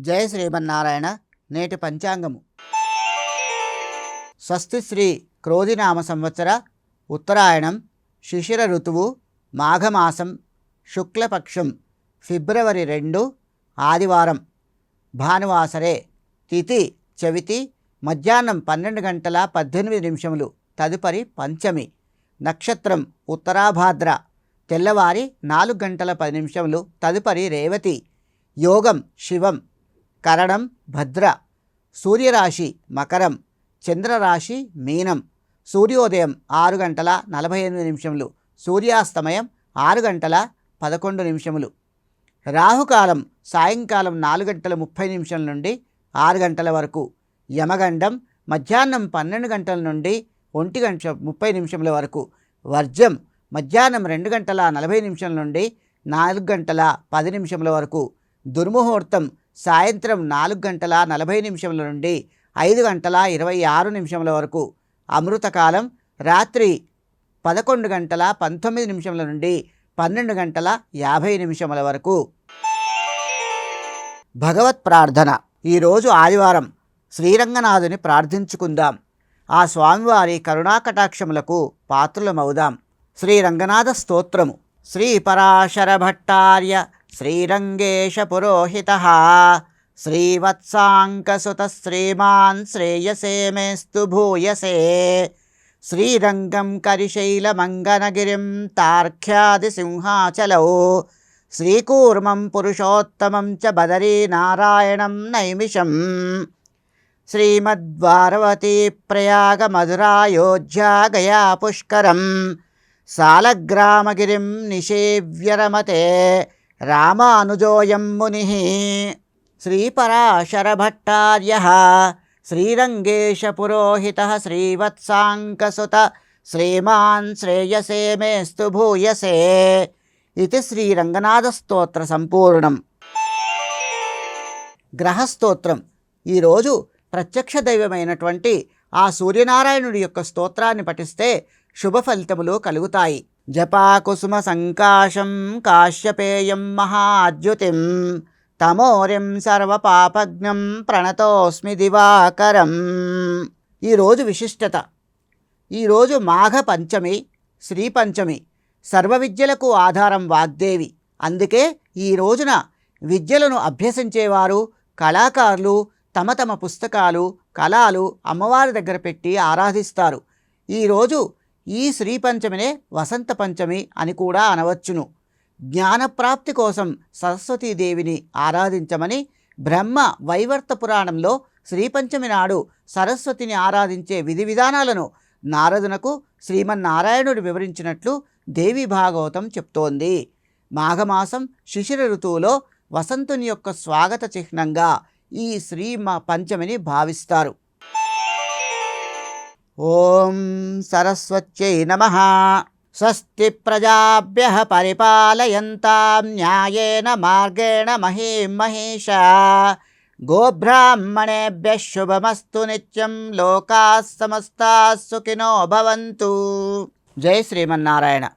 జయ శ్రీమన్నారాయణ నేటి పంచాంగము. స్వస్తి శ్రీ క్రోధినామ సంవత్సర ఉత్తరాయణం శిశిర ఋతువు మాఘమాసం శుక్లపక్షం ఫిబ్రవరి రెండు ఆదివారం. భానువాసరే తిథి చవితి మధ్యాహ్నం పన్నెండు గంటల పద్దెనిమిది నిమిషములు. తదుపరి పంచమి. నక్షత్రం ఉత్తరాభాద్ర. తెల్లవారి నాలుగు గంటల పది నిమిషములు తదుపరి రేవతి యోగం శివం కరణం భద్ర సూర్యరాశి మకరం చంద్రరాశి మీనం సూర్యోదయం ఆరు గంటల నలభై ఎనిమిది నిమిషములు సూర్యాస్తమయం ఆరు గంటల పదకొండు నిమిషములు. రాహుకాలం సాయంకాలం నాలుగు గంటల ముప్పై నిమిషం నుండి ఆరు గంటల వరకు యమగండం మధ్యాహ్నం పన్నెండు గంటల నుండి ఒంటి గంట ముప్పై నిమిషముల వరకు వర్జం మధ్యాహ్నం రెండు గంటల నలభై నిమిషం నుండి నాలుగు గంటల పది నిమిషముల వరకు దుర్ముహూర్తం సాయంత్రం నాలుగు గంటల నలభై నిమిషముల నుండి ఐదు గంటల ఇరవై ఆరు నిమిషముల వరకు అమృతకాలం రాత్రి పదకొండు గంటల పంతొమ్మిది నిమిషముల నుండి పన్నెండు గంటల యాభై నిమిషముల వరకు. భగవత్ ప్రార్థన. ఈరోజు ఆదివారం శ్రీరంగనాథుని ప్రార్థించుకుందాం. ఆ స్వామివారి కరుణాకటాక్షములకు పాత్రులమవుదాం. శ్రీరంగనాథ స్తోత్రము శ్రీ పరాశర భట్టార్య శ్రీరంగేశ పురోహిత శ్రీవత్సాంకసుత శ్రీమాన్ శ్రేయసే మేస్తు భూయసే. శ్రీరంగం కరిశైలమంగనగిరిం తార్క్ష్యాదిసింహాచలౌ శ్రీకూర్మం పురుషోత్తమం చ బదరీనారాయణం నైమిషం. శ్రీమద్వారవతీ ప్రయాగ మధురాయోధ్యా గయా పుష్కరం. సాలగ్రామగిరిం నిషేవ్యరమతే రామానుజోయం ముని శ్రీపరాశరభట్టార్య శ్రీరంగేశపురోహిత శ్రీవత్సాంకసుత శ్రీమాన్ శ్రేయసే మేస్తు భూయసే ఇది శ్రీరంగనాథస్తోత్ర సంపూర్ణం. గ్రహస్తోత్రం. ఈరోజు ప్రత్యక్ష దైవమైనటువంటి ఆ సూర్యనారాయణుడి యొక్క స్తోత్రాన్ని పఠిస్తే శుభ ఫలితములు కలుగుతాయి. జపాకుసుమ సంకాశం కాశ్యపేయం మహాద్యుతిం తమోరిం సర్వపాపజ్ఞం ప్రణతోస్మి దివాకరం. ఈరోజు విశిష్టత. ఈరోజు మాఘ పంచమి శ్రీ పంచమి సర్వ విద్యలకు ఆధారం వాగ్దేవి. అందుకే ఈ రోజున విద్యలను అభ్యసించేవారు కళాకారులు తమ తమ పుస్తకాలు కళాలు అమ్మవారి దగ్గర పెట్టి ఆరాధిస్తారు. ఈరోజు ఈ శ్రీపంచమినే వసంత పంచమి అని కూడా అనవచ్చును. జ్ఞానప్రాప్తి కోసం సరస్వతీదేవిని ఆరాధించమని బ్రహ్మ వైవర్త పురాణంలో శ్రీపంచమి నాడు సరస్వతిని ఆరాధించే విధి విధానాలను నారదునకు శ్రీమన్నారాయణుడు వివరించినట్లు దేవి భాగవతం చెప్తోంది. మాఘమాసం శిశిర ఋతువులో వసంతుని యొక్క స్వాగత చిహ్నంగా ఈ శ్రీ మ- పంచమిని భావిస్తారు. ఓం సరస్వత్యై నమ. స్వస్తి ప్రజాభ్య పరిపాలయంతాం న్యాయేన మార్గేణ మహీం మహేష. గోబ్రాహ్మణేభ్య శుభమస్తు నిత్యం లోకా సమస్తా సుఖినో భవంతు. జై శ్రీమన్నారాయణ.